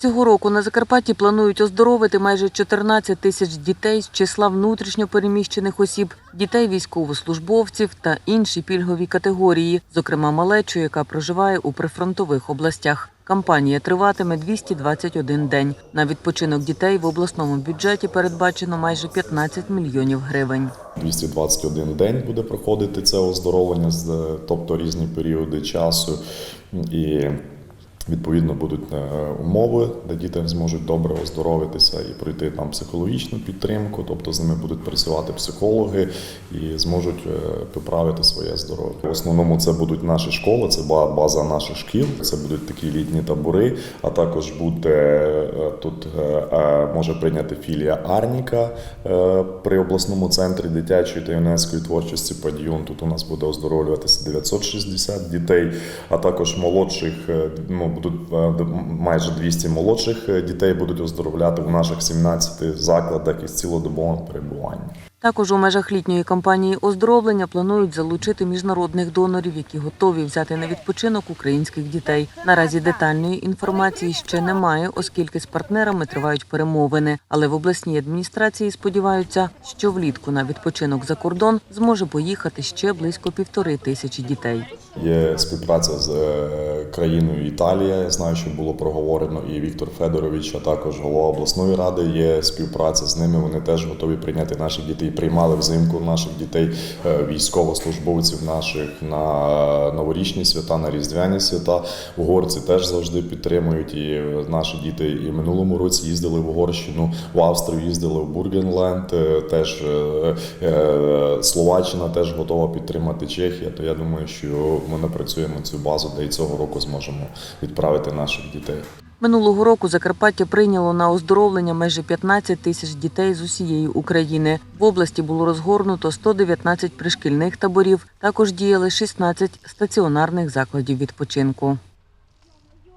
Цього року на Закарпатті планують оздоровити майже 14 тисяч дітей з числа внутрішньо переміщених осіб, дітей військовослужбовців та інші пільгові категорії, зокрема малечу, яка проживає у прифронтових областях. Кампанія триватиме 221 день. На відпочинок дітей в обласному бюджеті передбачено майже 15 мільйонів гривень. 221 день буде проходити це оздоровлення, тобто різні періоди часу. І відповідно будуть е, умови, де діти зможуть добре оздоровитися і пройти там психологічну підтримку, тобто з ними будуть працювати психологи і зможуть е, поправити своє здоров'я. В основному це будуть наші школи, це ба- база наших шкіл, це будуть такі літні табори, а також буде е, тут може прийняти філія Арніка при обласному центрі дитячої та юнацької творчості Падіон. Тут у нас буде оздоровлюватися 960 дітей, а також молодших ну будуть е, майже 200 молодших е, дітей будуть оздоровляти в наших 17 закладах із цілодобового перебування. Також у межах літньої кампанії оздоровлення планують залучити міжнародних донорів, які готові взяти на відпочинок українських дітей. Наразі детальної інформації ще немає, оскільки з партнерами тривають перемовини. Але в обласній адміністрації сподіваються, що влітку на відпочинок за кордон зможе поїхати ще близько півтори тисячі дітей. Є співпраця з е, країною Італія. Я знаю, що було проговорено, і Віктор Федорович, а також голова обласної ради. Є співпраця з ними. Вони теж готові прийняти наших дітей. Приймали взимку наших дітей, е, військовослужбовців наших на новорічні свята, на різдвяні свята. Угорці теж завжди підтримують. І наші діти і минулому році їздили в Угорщину, в Австрію їздили в Бургенленд. е, Теж Словаччина теж готова підтримати Чехія. То я думаю, що ми напрацюємо цю базу, де і цього року зможемо відправити наших дітей. Минулого року Закарпаття прийняло на оздоровлення майже 15 тисяч дітей з усієї України. В області було розгорнуто 119 пришкільних таборів. Також діяли 16 стаціонарних закладів відпочинку.